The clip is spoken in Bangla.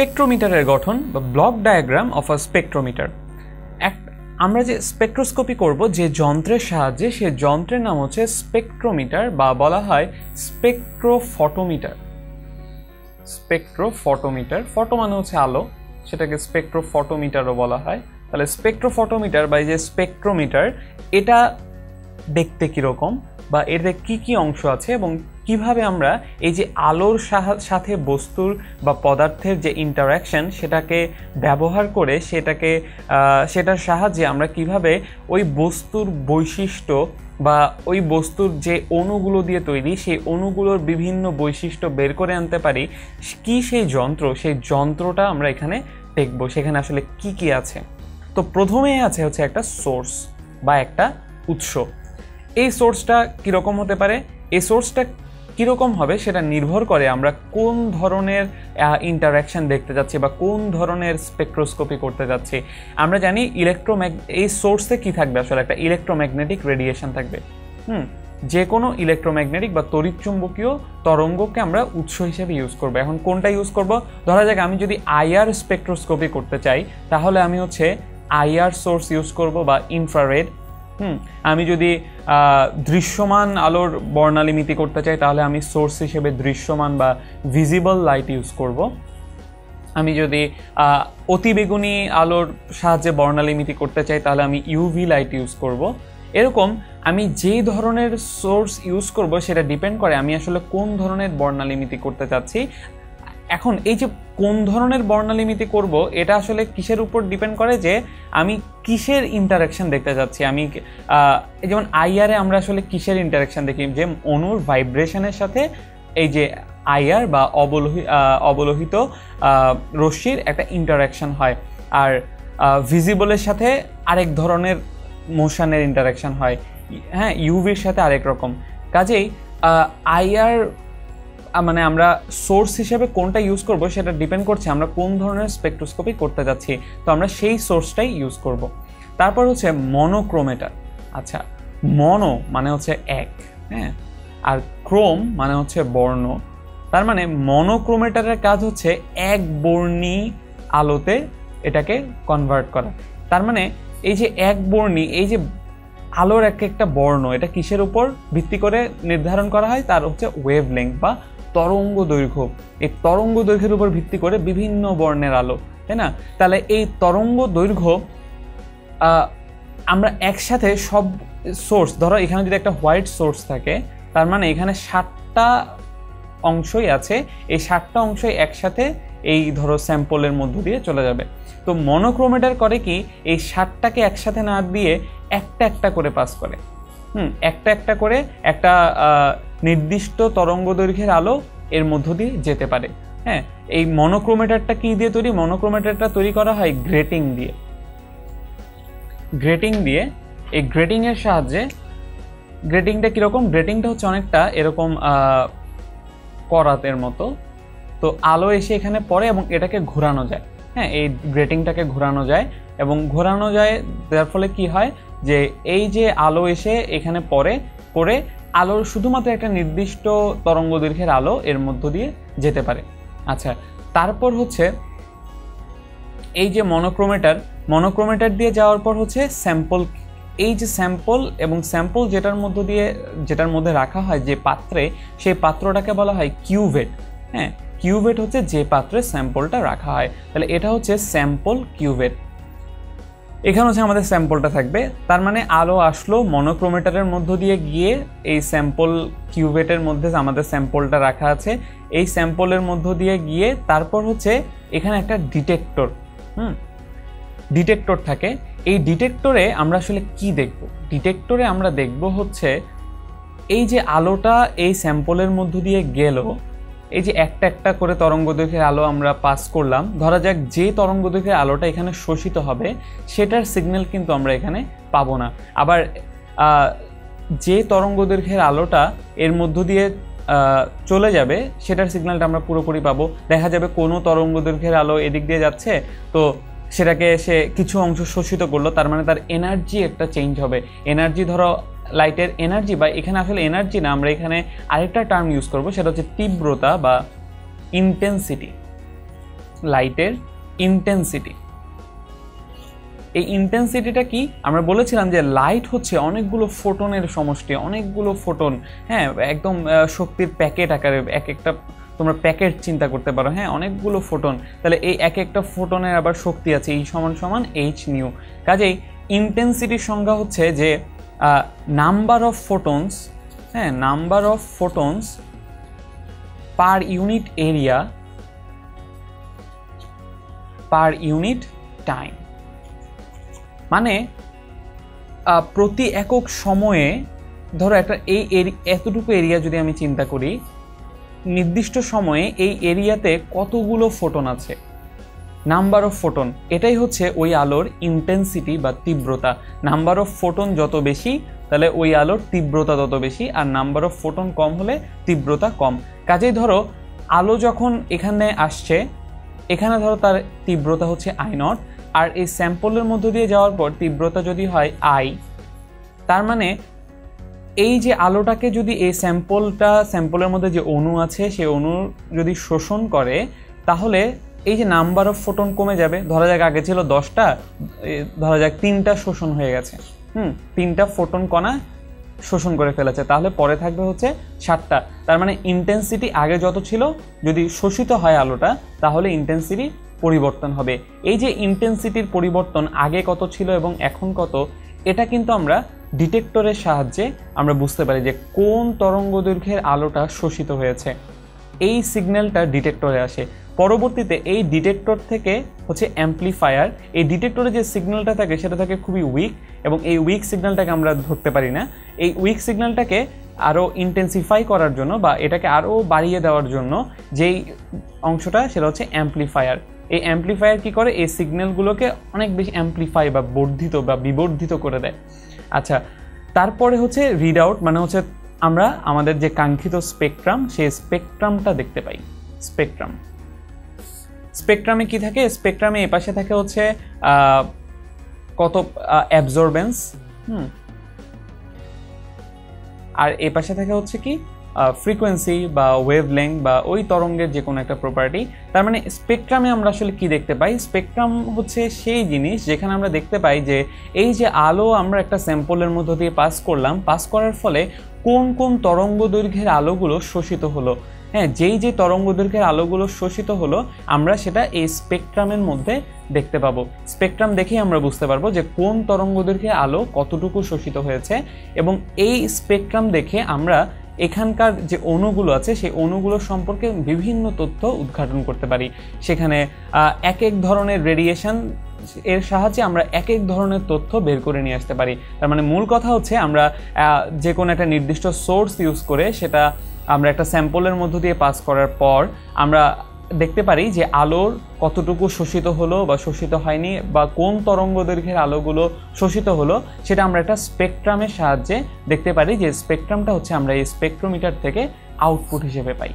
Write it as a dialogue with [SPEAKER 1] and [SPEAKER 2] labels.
[SPEAKER 1] স্পেকট্রোমিটারের গঠন বা block diagram of a spectrometer. এক, আমরা যে স্পেকট্রোস্কোপি করব, যে যন্ত্রের সাহায্যে, সে যন্ত্রের নাম হচ্ছে স্পেকট্রোমিটার বা বলা হয় স্পেকট্রোফটোমিটার। স্পেকট্রোফটোমিটার, ফটো মানে হচ্ছে আলো, সেটাকে স্পেকট্রোফটোমিটারও বলা হয়। তাহলে স্পেকট্রোফটোমিটার বা এই যে স্পেকট্রোমিটার, এটা দেখতে কীরকম বা এতে কি কি অংশ আছে এবং কীভাবে আমরা এই যে আলোর সাথে বস্তুর বা পদার্থের যে ইন্টারাকশন সেটাকে ব্যবহার করে সেটাকে সেটার সাহায্যে আমরা কীভাবে ওই বস্তুর বৈশিষ্ট্য বা ওই বস্তুর যে অণুগুলো দিয়ে তৈরি সেই অণুগুলোর বিভিন্ন বৈশিষ্ট্য বের করে আনতে পারি, কি সেই যন্ত্র, সেই যন্ত্রটা আমরা এখানে দেখব। সেখানে আসলে কি কি আছে? তো প্রথমেই আছে হচ্ছে একটা সোর্স বা একটা উৎস। এই সোর্সটা কীরকম হতে পারে? এই সোর্সটা কীরকম হবে সেটা নির্ভর করে আমরা কোন ধরনের ইন্টারাকশান দেখতে যাচ্ছি বা কোন ধরনের স্পেকট্রোস্কোপি করতে যাচ্ছি। আমরা জানি ইলেকট্রোম্যাগ এই সোর্সে কি থাকবে আসলে? একটা ইলেকট্রোম্যাগনেটিক রেডিয়েশন থাকবে। হুম? যে কোনো ইলেকট্রোম্যাগনেটিক বা তড়িৎচুম্বকীয় তরঙ্গকে আমরা উৎস হিসেবে ইউজ করব। এখন কোনটা ইউজ করব? ধরা যাক আমি যদি আইআর স্পেকট্রোস্কোপি করতে চাই, তাহলে আমি হচ্ছে আইআর সোর্স ইউজ করব বা ইনফ্রারেড হুম, আমি যদি দৃশ্যমান আলোর বর্ণালিমিতি করতে চাই, তাহলে আমি সোর্স হিসেবে দৃশ্যমান বা ভিজিবল লাইট ইউজ করব। আমি যদি অতিবেগুনি আলোর সাহায্যে বর্ণালিমিতি করতে চাই, তাহলে আমি ইউভি লাইট ইউজ করব। এরকম আমি যে ধরনের সোর্স ইউজ করব, সেটা ডিপেন্ড করে আমি আসলে কোন ধরনের বর্ণালিমিতি করতে চাচ্ছি। এখন এই যে কোন ধরনের বর্ণালিমিতি করব, এটা আসলে কিসের উপর ডিপেন্ড করে যে আমি কিসের ইন্টারাকশন দেখতে যাচ্ছি? আমি যেমন আইআরে আমরা আসলে কিসের ইন্টারাকশন দেখি? যে অনুর ভাইব্রেশনের সাথে এই যে আইআর বা অবলোহি অবলোহিত রশ্মির একটা ইন্টারাকশন হয়। আর ভিজিবলের সাথে আরেক ধরনের মোশনের ইন্টারাকশন হয়। হ্যাঁ ইউভির সাথে আরেক রকম। কাজেই আইআর মানে আমরা সোর্স হিসেবে কোনটা ইউজ করব সেটা ডিপেন্ড করছে আমরা কোন ধরনের স্পেকট্রোস্কোপি করতে যাচ্ছি। তো আমরা সেই সোর্সটাই ইউজ করব। তারপর হচ্ছে মনোক্রোমেটার আচ্ছা মনো মানে হচ্ছে এক হ্যাঁ? আর ক্রোম মানে হচ্ছে বর্ণ। তার মানে মনোক্রোমেটারের কাজ হচ্ছে এক বর্ণী আলোতে এটাকে কনভার্ট করা। তার মানে এই যে এক বর্ণী, এই যে আলোর এক একটা বর্ণ, এটা কিসের উপর ভিত্তি করে নির্ধারণ করা হয়? তার হচ্ছে ওয়েভ লেংথ বা তরঙ্গ দৈর্ঘ্য। এই তরঙ্গ দৈর্ঘ্যের উপর ভিত্তি করে বিভিন্ন বর্ণের আলো, তাই না? তাহলে এই তরঙ্গ দৈর্ঘ্য আমরা একসাথে সব সোর্স ধরো এখানে যদি একটা হোয়াইট সোর্স থাকে, তার মানে এখানে ষাটটা অংশই আছে, এই ষাটটা অংশই একসাথে এই ধরো স্যাম্পলের মধ্য দিয়ে চলে যাবে। তো মনোক্রোমেটার করে কি, এই ষাটটাকে একসাথে না দিয়ে একটা একটা করে পাস করে। হুম, একটা একটা করে একটা নির্দিষ্ট তরঙ্গ দৈর্ঘ্যের আলো এর মধ্য দিয়ে যেতে পারে। হ্যাঁ এই মনোক্রোমেটারটা কি দিয়ে তৈরি? মনোক্রোমেটারটা তৈরি করা হয় গ্রেটিং দিয়ে। গ্রেটিং দিয়ে, এই গ্রেটিংয়ের সাহায্যে গ্রেটিংটা কীরকম? গ্রেটিংটা হচ্ছে অনেকটা এরকম করাতের মতো। তো আলো এসে এখানে পড়ে এবং এটাকে ঘোরানো যায়। হ্যাঁ এই গ্রেটিংটাকে ঘোরানো যায় এবং ঘোরানো যায়, যার ফলে কি হয় যে এই যে আলো এসে এখানে পড়ে পড়ে আলোর শুধুমাত্র একটা নির্দিষ্ট তরঙ্গ দৈর্ঘ্যের আলো এর মধ্য দিয়ে যেতে পারে। আচ্ছা তারপর হচ্ছে এই যে মনোক্রোমেটার মনোক্রোমেটার দিয়ে যাওয়ার পর হচ্ছে স্যাম্পল এই যে স্যাম্পল এবং স্যাম্পল যেটার মধ্য দিয়ে, যেটার মধ্যে রাখা হয় যে পাত্রে, সেই পাত্রটাকে বলা হয় কিউভেট হ্যাঁ কিউভেট হচ্ছে যে পাত্রে স্যাম্পলটা রাখা হয়। তাহলে এটা হচ্ছে স্যাম্পল কিউভেট এখানে হচ্ছে আমাদের স্যাম্পলটা থাকবে। তার মানে আলো আসলো মনোক্রোমেটারের মধ্য দিয়ে গিয়ে এই স্যাম্পল কিউবেটের মধ্যে আমাদের স্যাম্পলটা রাখা আছে। এই স্যাম্পলের মধ্য দিয়ে গিয়ে তারপর হচ্ছে এখানে একটা ডিটেক্টর, হুম, ডিটেক্টর থাকে। এই ডিটেক্টরে আমরা আসলে কি দেখব? ডিটেক্টরে আমরা দেখব হচ্ছে এই যে আলোটা এই স্যাম্পলের মধ্য দিয়ে গেল এই যে একটা একটা করে তরঙ্গ দৈর্ঘ্যের আলো আমরা পাস করলাম, ধরা যাক যে তরঙ্গ দৈর্ঘ্যের আলোটা এখানে শোষিত হবে, সেটার সিগন্যাল কিন্তু আমরা এখানে পাবো না। আবার যে তরঙ্গ দৈর্ঘ্যের আলোটা এর মধ্য দিয়ে চলে যাবে, সেটার সিগন্যালটা আমরা পুরোপুরি পাবো। দেখা যাবে কোনো তরঙ্গ দৈর্ঘ্যের আলো এদিক দিয়ে যাচ্ছে, তো সেটাকে সে কিছু অংশ শোষিত করল, তার মানে তার এনার্জি একটা চেঞ্জ হবে। এনার্জি ধরো লাইটের এনার্জি বা এখানে আসলে এনার্জি না, আমরা এখানে আরেকটা টার্ম ইউজ করব, সেটা হচ্ছে তীব্রতা বা ইন্টেন্সিটি লাইটের ইন্টেন্সিটি এই ইন্টেন্সিটিটা কি? আমরা বলেছিলাম যে লাইট হচ্ছে অনেকগুলো ফোটনের সমষ্টি, অনেকগুলো ফোটন হ্যাঁ একদম শক্তির প্যাকেট আকারে এক একটা, তোমরা প্যাকেট চিন্তা করতে পারো হ্যাঁ অনেকগুলো ফোটন তাহলে এই এক একটা ফোটনের আবার শক্তি আছে, এই সমান সমান এইচ নিউ কাজেই ইন্টেন্সিটির সংজ্ঞা হচ্ছে যে নাম্বার অফ ফোটনস হ্যাঁ number of photons per unit area per unit time মানে প্রতি একক সময়ে, ধরো একটা এই এতটুকু এরিয়া যদি আমি চিন্তা করি, নির্দিষ্ট সময়ে এই এরিয়াতে কতগুলো ফোটন আছে? নাম্বার অফ ফোটন, এটাই হচ্ছে ওই আলোর ইন্টেন্সিটি বা তীব্রতা। নাম্বার অফ ফোটন যত বেশি, তাহলে ওই আলোর তীব্রতা তত বেশি, আর নাম্বার অফ ফোটন কম হলে তীব্রতা কম। কাজেই ধরো, আলো যখন এখানে আসছে, এখানে ধরো তার তীব্রতা হচ্ছে আই নট আর এই স্যাম্পলের মধ্য দিয়ে যাওয়ার পর তীব্রতা যদি হয় আই তার মানে এই যে আলোটাকে যদি এই স্যাম্পলটা স্যাম্পলের মধ্যে যে অণু আছে সেই অণু যদি শোষণ করে, তাহলে এই যে নাম্বার অফ ফোটন কমে যাবে, ধরা যাক আগে ছিল দশটা ধরা যাক তিনটা শোষণ হয়ে গেছে। হুম, তিনটা ফোটন কণা শোষণ করে ফেলেছে। তাহলে পরে থাকবে হচ্ছে সাতটা। তার মানে ইন্টেন্সিটি আগে যত ছিল, যদি শোষিত হয় আলোটা, তাহলে ইন্টেন্সিটি পরিবর্তন হবে। এই যে ইন্টেন্সিটির পরিবর্তন আগে কত ছিল এবং এখন কত, এটা কিন্তু আমরা ডিটেক্টরের সাহায্যে আমরা বুঝতে পারি যে কোন তরঙ্গ দৈর্ঘ্যের আলোটা শোষিত হয়েছে। এই সিগন্যালটা ডিটেক্টরে আসে। পরবর্তীতে এই ডিটেক্টর থেকে হচ্ছে অ্যাম্পলিফায়ার। এই ডিটেক্টরে যে সিগন্যালটা থাকে, সেটা থাকে খুবই উইক এবং এই উইক সিগন্যালটাকে আমরা ধরতে পারি না। এই উইক সিগন্যালটাকে আরও ইন্টেন্সিফাই করার জন্য বা এটাকে আরও বাড়িয়ে দেওয়ার জন্য যেই অংশটা, সেটা হচ্ছে অ্যাম্পলিফায়ার। এই অ্যাম্পলিফায়ার কি করে? এই সিগন্যালগুলোকে অনেক বেশি অ্যাম্পলিফাই বা বর্ধিত বা বিবর্ধিত করে দেয়। আচ্ছা তারপরে হচ্ছে রিড আউট মানে হচ্ছে আমরা আমাদের যে কাঙ্ক্ষিত স্পেকট্রাম সেই স্পেকট্রামটা দেখতে পাই। স্পেকট্রাম স্পেকট্রামে কি থাকে? স্পেকট্রামে এ পাশে থাকে হচ্ছে কত অ্যাবজর্বেন্স হুম। আর এ পাশে থাকে হচ্ছে কি ফ্রিকোয়েন্সি বা ওয়েভ লেংথ বা ওই তরঙ্গের যে কোনো একটা প্রপার্টি তার মানে স্পেকট্রামে আমরা আসলে কি দেখতে পাই? স্পেকট্রাম হচ্ছে সেই জিনিস যেখানে আমরা দেখতে পাই যে, এই যে আলো আমরা একটা স্যাম্পলের মধ্য দিয়ে পাস করলাম পাস করার ফলে কোন কোন তরঙ্গ দৈর্ঘ্যের আলোগুলো শোষিত হলো? হ্যাঁ যেই যে তরঙ্গ দৈর্ঘ্যের আলোগুলো শোষিত হলো, আমরা সেটা এই স্পেকট্রামের মধ্যে দেখতে পাবো। স্পেকট্রাম দেখেই আমরা বুঝতে পারব যে কোন তরঙ্গ দৈর্ঘ্যের আলো কতটুকু শোষিত হয়েছে এবং এই স্পেকট্রাম দেখে আমরা এখানকার যে অণুগুলো আছে, সেই অণুগুলো সম্পর্কে বিভিন্ন তথ্য উদ্ঘাটন করতে পারি। সেখানে এক এক ধরনের রেডিয়েশন এর সাহায্যে আমরা এক এক ধরনের তথ্য বের করে নিয়ে আসতে পারি। তার মানে মূল কথা হচ্ছে আমরা যে কোনো একটা নির্দিষ্ট সোর্স ইউজ করে সেটা আমরা একটা স্যাম্পলের মধ্য দিয়ে পাস করার পর আমরা দেখতে পারি যে আলোর কতটুকু শোষিত হলো বা শোষিত হয়নি বা কোন তরঙ্গ দৈর্ঘ্যের আলোগুলো শোষিত হলো সেটা আমরা একটা স্পেকট্রামের সাহায্যে দেখতে পারি যে স্পেকট্রামটা হচ্ছে আমরা এই স্পেকট্রোমিটার থেকে আউটপুট হিসেবে পাই।